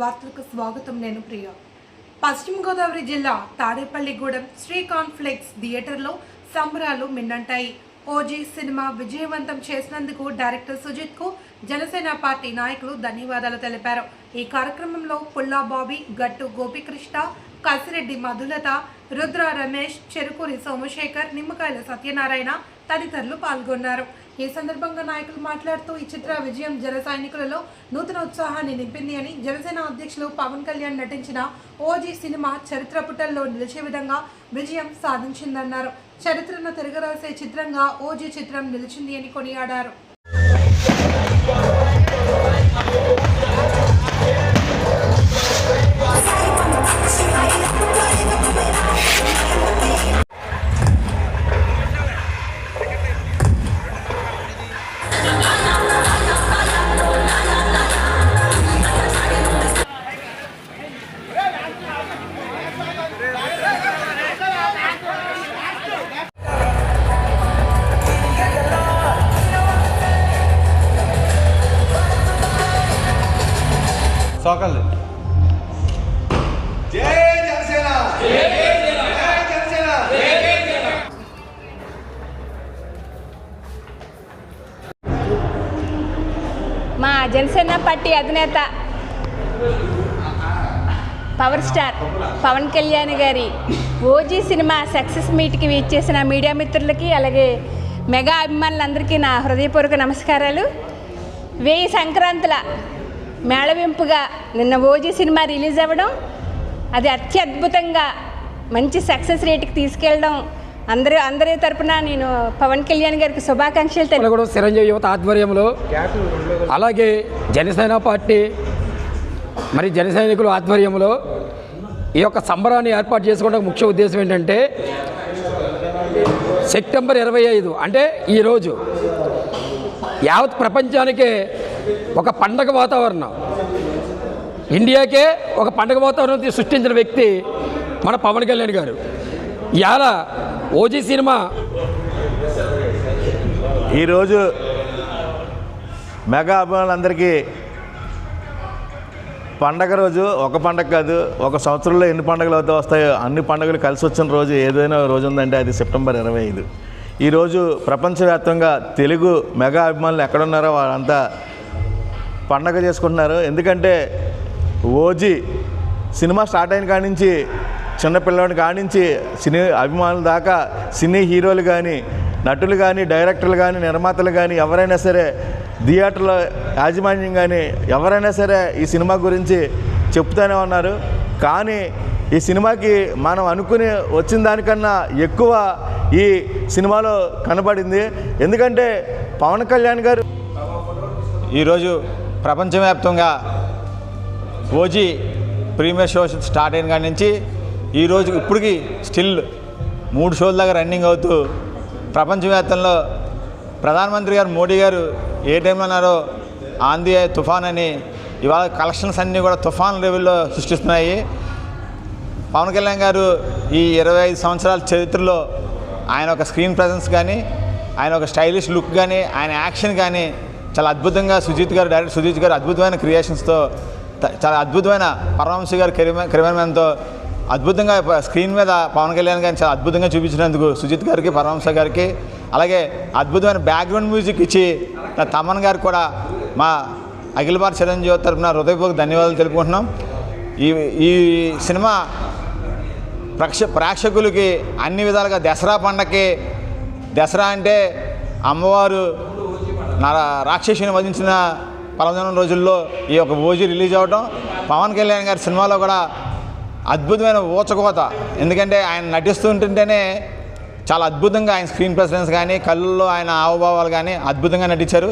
వార్తలకు స్వాగతం నేను ప్రియ. పశ్చిమ గోదావరి జిల్లా తాడేపల్లిగూడెం శ్రీ కాన్ఫ్లెక్స్ థియేటర్లో సంబరాలు మిన్నంటాయి. ఓజీ సినిమా విజయవంతం చేసినందుకు డైరెక్టర్ సుజిత్కు జనసేన పార్టీ నాయకులు ధన్యవాదాలు తెలిపారు. ఈ కార్యక్రమంలో పుల్లా బాబీ గట్టు గోపికృష్ణ కసిరెడ్డి మధులత రుద్ర రమేష్ చెరుకూరి సోమశేఖర్ నిమ్మకాయల సత్యనారాయణ తదితరులు పాల్గొన్నారు. ఈ సందర్భంగా నాయకులు మాట్లాడుతూ ఈ చిత్ర విజయం జన సైనికులలో నూతన ఉత్సాహాన్ని నింపింది అని జనసేన అధ్యక్షులు పవన్ కళ్యాణ్ నటించిన ఓజీ సినిమా చరిత్ర పుటల్లో నిలిచే విధంగా విజయం సాధించిందన్నారు. చరిత్రను తిరగరాసే చిత్రంగా ఓజీ చిత్రం నిలిచింది అని కొనియాడారు. మా జనసేన పార్టీ అధినేత పవర్ స్టార్ పవన్ కళ్యాణ్ గారి ఓజీ సినిమా సక్సెస్ మీట్కి ఇచ్చేసిన మీడియా మిత్రులకి అలాగే మెగా అభిమానులందరికీ నా హృదయపూర్వక నమస్కారాలు. వెయ్యి సంక్రాంతుల మేళవింపుగా నిన్న ఓజీ సినిమా రిలీజ్ అవ్వడం అది అత్యద్భుతంగా మంచి సక్సెస్ రేట్కి తీసుకెళ్ళడం అందరి అందరి తరపున నేను పవన్ కళ్యాణ్ గారికి శుభాకాంక్షలు తెలుగు కూడా చిరంజీవి యువత ఆధ్వర్యంలో. అలాగే జనసేన పార్టీ మరి జనసైనికుల ఆధ్వర్యంలో ఈ యొక్క సంబరాన్ని ఏర్పాటు చేసుకోవడానికి ముఖ్య ఉద్దేశం ఏంటంటే సెప్టెంబర్ ఇరవై ఐదు అంటే ఈరోజు యావత్ ప్రపంచానికే ఒక పండగ వాతావరణం. ఇండియాకే ఒక పండగ వాతావరణం సృష్టించిన వ్యక్తి మన పవన్ కళ్యాణ్ గారు. ఇలా ఓజీ సినిమా. ఈరోజు మెగా అభిమానులందరికీ పండగ రోజు ఒక పండగ కాదు ఒక సంవత్సరంలో ఎన్ని పండుగలు అయితే వస్తాయో అన్ని పండుగలు కలిసి వచ్చిన రోజు ఏదైనా రోజు ఉందంటే అది సెప్టెంబర్ ఇరవై ఐదు. ఈరోజు ప్రపంచవ్యాప్తంగా తెలుగు మెగా అభిమానులు ఎక్కడున్నారో వాళ్ళంతా పండగ చేసుకుంటున్నారు. ఎందుకంటే ఓజీ సినిమా స్టార్ట్ అయిన కాడి నుంచి చిన్నపిల్లవాడి కానించి సినీ అభిమానుల దాకా సినీ హీరోలు కానీ నటులు కానీ డైరెక్టర్లు కానీ నిర్మాతలు కానీ ఎవరైనా సరే థియేటర్ల యాజమాన్యం కానీ ఎవరైనా సరే ఈ సినిమా గురించి చెప్తూనే ఉన్నారు. కానీ ఈ సినిమాకి మనం అనుకుని వచ్చిన దానికన్నా ఎక్కువ ఈ సినిమాలో కనబడింది. ఎందుకంటే పవన్ కళ్యాణ్ గారు ఈరోజు ప్రపంచవ్యాప్తంగా ఓజీ ప్రీమియర్ షో స్టార్ట్ అయిన కాడి నుంచి ఈరోజు ఇప్పటికీ స్టిల్ మూడు షోల దాకా రన్నింగ్ అవుతూ ప్రపంచవ్యాప్తంలో ప్రధానమంత్రి గారు మోడీ గారు ఏ టైంలో ఉన్నారో ఆంధీ తుఫాన్ అని ఇవాళ కలెక్షన్స్ అన్నీ కూడా తుఫాన్ లెవెల్లో సృష్టిస్తున్నాయి. పవన్ కళ్యాణ్ గారు ఈ ఇరవై ఐదు సంవత్సరాల చరిత్రలో ఆయన ఒక స్క్రీన్ ప్రజెన్స్ కానీ ఆయన ఒక స్టైలిష్ లుక్ కానీ ఆయన యాక్షన్ కానీ చాలా అద్భుతంగా సుజిత్ గారు డైరెక్టర్ సుజిత్ గారు అద్భుతమైన క్రియేషన్స్తో చాలా అద్భుతమైన పరమహంస గారు కెరిమే కెమెరామెన్తో అద్భుతంగా స్క్రీన్ మీద పవన్ కళ్యాణ్ గారిని చాలా అద్భుతంగా చూపించినందుకు సుజిత్ గారికి పరమహంస గారికి అలాగే అద్భుతమైన బ్యాక్గ్రౌండ్ మ్యూజిక్ ఇచ్చి నా తమన్ గారికి కూడా మా అఖిల భారత చిరంజీవి తరఫున హృదయపూర్వక ధన్యవాదాలు తెలుపుకుంటున్నాం. ఈ ఈ సినిమా ప్రేక్ష ప్రేక్షకులకి అన్ని విధాలుగా దసరా పండగకి దసరా అంటే అమ్మవారు నా రాక్షసుని వధించిన పలదనం రోజుల్లో ఈ యొక్క ఓజీ రిలీజ్ అవ్వడం పవన్ కళ్యాణ్ గారి సినిమాలో కూడా అద్భుతమైన ఊచకోత. ఎందుకంటే ఆయన నటిస్తుంటుంటేనే చాలా అద్భుతంగా ఆయన స్క్రీన్ ప్రెసెన్స్ కానీ కళ్ళల్లో ఆయన హావభావాలు కానీ అద్భుతంగా నటించారు.